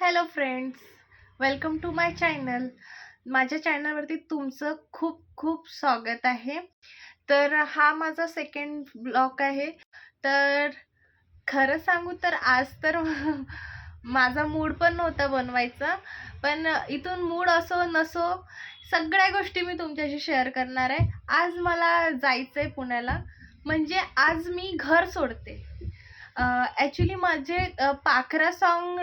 Hello friends welcome to my channel. माझ्या चॅनलवरती तुमचं खूप खूप स्वागत आहे. तर हा माझा सेकंड ब्लॉग आहे. तर खरं सांगू तर आज तर माझा मूड पण नव्हता बनवायचा. पण इथून मूड असो नसो सगळ्या गोष्टी मी तुमच्याशी शेअर करणार आहे. आज मला जायचं आहे पुण्याला. म्हणजे आज मी घर सोडते. ॲक्च्युली माझे पाखरा सॉन्ग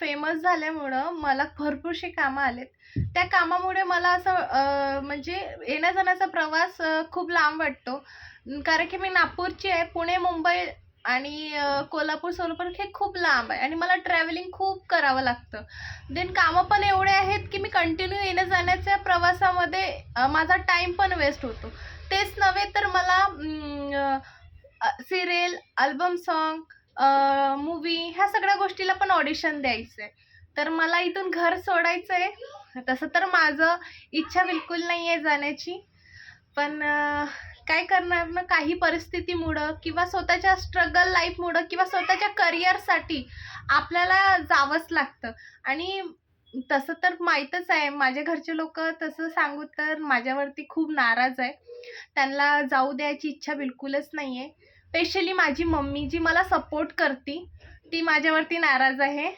फेमस झाल्यामुळं मला भरपूरशी कामं आलेत. त्या कामामुळे मला असं म्हणजे येण्या जाण्याचा प्रवास खूप लांब वाटतो. कारण की मी नागपूरची आहे पुणे मुंबई आणि कोल्हापूर सोलापूर हे खूप लांब आहे आणि मला ट्रॅव्हलिंग खूप करावं लागतं. देन कामं पण एवढे आहेत की मी कंटिन्यू येण्या जाण्याच्या प्रवासामध्ये माझा टाईम पण वेस्ट होतो. तेच नव्हे तर मला सिरियल अल्बम सॉन्ग मूवी ह्या सगळ्या गोष्टीला पण ऑडिशन द्यायचं. आहे तर मला इथून घर सोडायचं आहे तसं तर माझं इच्छा बिलकुल नाही आहे जाण्याची. पण काय करणार ना काही परिस्थितीमुळं किंवा स्वतःच्या स्ट्रगल लाईफमुळं किंवा स्वतःच्या करिअरसाठी आपल्याला जावंच लागतं. आणि तसं तर माहीतच आहे माझ्या घरचे लोक तसं सांगू तर माझ्यावरती खूप नाराज आहे. त्यांना जाऊ द्यायची इच्छा बिलकुलच नाही आहे स्पेशली माझी मम्मी जी मला सपोर्ट करते ती माझ्यावरती नाराज आहे.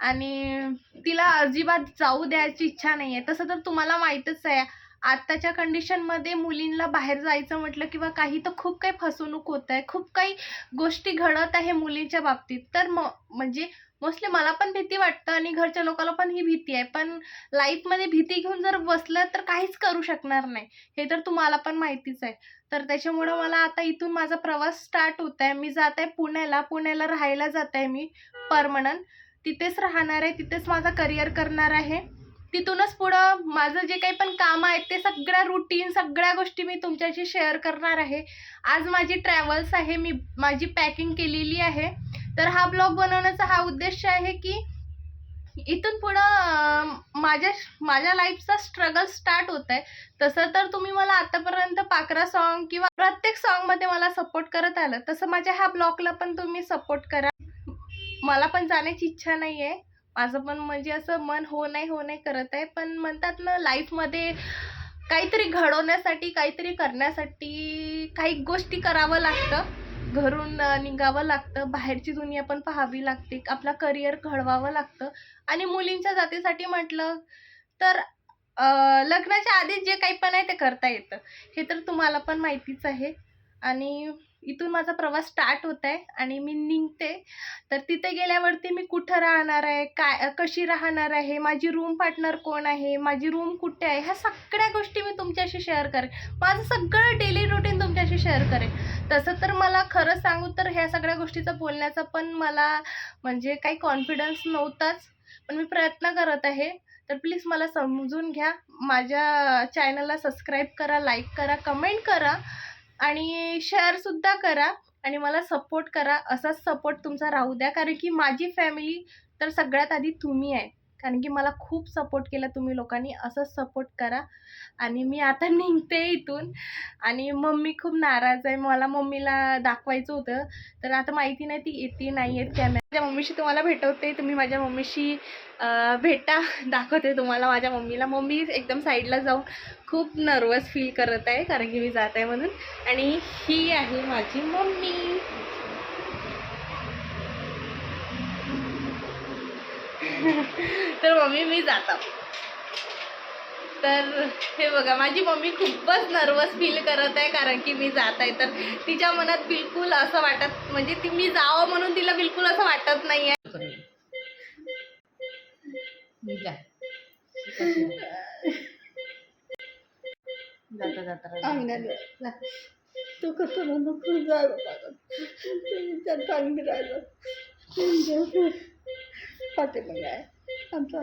आणि तिला अजिबात जाऊ द्यायची इच्छा नाही आहे तसं तर तुम्हाला माहीतच आहे. आत्ताच्या कंडिशनमध्ये मुलींना बाहेर जायचं म्हटलं किंवा काही तर खूप काही फसवणूक होत आहे खूप काही गोष्टी घडत आहे मुलींच्या बाबतीत. तर म म्हणजे मोस्टली मला पण भीती वाटतं आणि घरच्या लोकांना पण ही भीती आहे. पण लाईफमध्ये भीती घेऊन जर बसलं तर काहीच करू शकणार नाही. हे तर तुम्हाला पण माहितीच आहे. तर त्याच्यामुळं मला आता इथून माझा प्रवास स्टार्ट होत आहे मी जात आहे पुण्याला. पुण्याला राहायला जात आहे मी परमनंट. तिथेच राहणार आहे. तिथेच माझा करिअर करणार आहे. तिथूनच पुढं माझं जे काही पण कामं आहेत ते सगळ्या रुटीन सगळ्या गोष्टी मी तुमच्याशी शेअर करणार आहे. आज माझी ट्रॅव्हल्स आहे मी माझी पॅकिंग केलेली आहे. तर हा ब्लॉग बनवण्याचा हा उद्देश आहे की इथून पुढं माझ्या माझ्या लाईफचा स्ट्रगल स्टार्ट होत आहे तसं तर तुम्ही मला आतापर्यंत पाकरा सॉन्ग किंवा प्रत्येक सॉन्गमध्ये मला सपोर्ट करत आलं. तसं माझ्या ह्या ब्लॉगला पण तुम्ही सपोर्ट करा. मला पण जाण्याची इच्छा नाही आहे माझं पण म्हणजे असं मन हो नाही हो नाही करत आहे. पण म्हणतात ना लाईफमध्ये काहीतरी घडवण्यासाठी काहीतरी करण्यासाठी काही गोष्टी करावं लागतं. घरून निघावं लागतं. बाहेरची दुनिया पण पाहावी लागते. आपला करिअर घडवावं लागतं. आणि मुलींच्या जातीसाठी म्हटलं तर लग्नाच्या आधीच जे काही पण आहे ते करता येतं. हे तर तुम्हाला पण माहितीच आहे. आणि इथून माझा प्रवास स्टार्ट होत आहे आणि मी निघते. तर तिथे गेल्यावरती मी कुठं राहणार आहे? काय कशी राहणार आहे? माझी रूम पार्टनर कोण आहे? माझी रूम कुठे आहे? ह्या सगळ्या गोष्टी मी तुमच्याशी शेअर करेन. माझं सगळं डेली रुटीन तुमच्याशी शेअर करेन. तसं तर मला खरं सांगू तर ह्या सगळ्या गोष्टीचं बोलण्याचा पण मला म्हणजे काही कॉन्फिडन्स नव्हताच. पण मी प्रयत्न करत आहे. तर प्लीज मला समजून घ्या. माझ्या चॅनलला सबस्क्राईब करा लाईक करा कमेंट करा. आणि शेअरसुद्धा करा आणि मला सपोर्ट करा. असाच सपोर्ट तुमचा राहू द्या. कारण की माझी फॅमिली तर सगळ्यात आधी तुम्ही आहे. कारण की मला खूप सपोर्ट केला तुम्ही लोकांनी. असंच सपोर्ट करा. आणि मी आता निघते इथून. आणि मम्मी खूप नाराज आहे. मला मम्मीला दाखवायचं होतं. तर आता माहिती नाही ती येते नाही येत. कॅमेरा माझ्या मम्मीशी तुम्हाला भेटवते. तुम्ही माझ्या मम्मीशी भेटा. दाखवते तुम्हाला माझ्या मम्मीला. मम्मी एकदम साईडला जाऊन खूप नर्वस फील करत आहे. कारण की मी जात आहे म्हणून. आणि ही आहे माझी मम्मी. तर मम्मी मी जाता. तर हे बघा माझी मम्मी खूपच नर्वस फील करत आहे कारण की मी जात. आहे तर तिच्या मनात बिलकुल असं वाटत म्हणजे ती मी जावं म्हणून तिला बिलकुल असं वाटत नाही आहे जाता जाता तो कसं नको जायला त्यात चांगली पाठीमागे आहे आमचा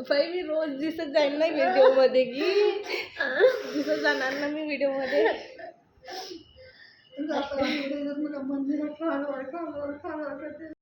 बाई मी रोज दिसत जाईल ना व्हिडिओमध्ये की? दिसत जाणार ना मी व्हिडिओमध्ये 啊，那个 boleh, dia 吗？看了，看了，快进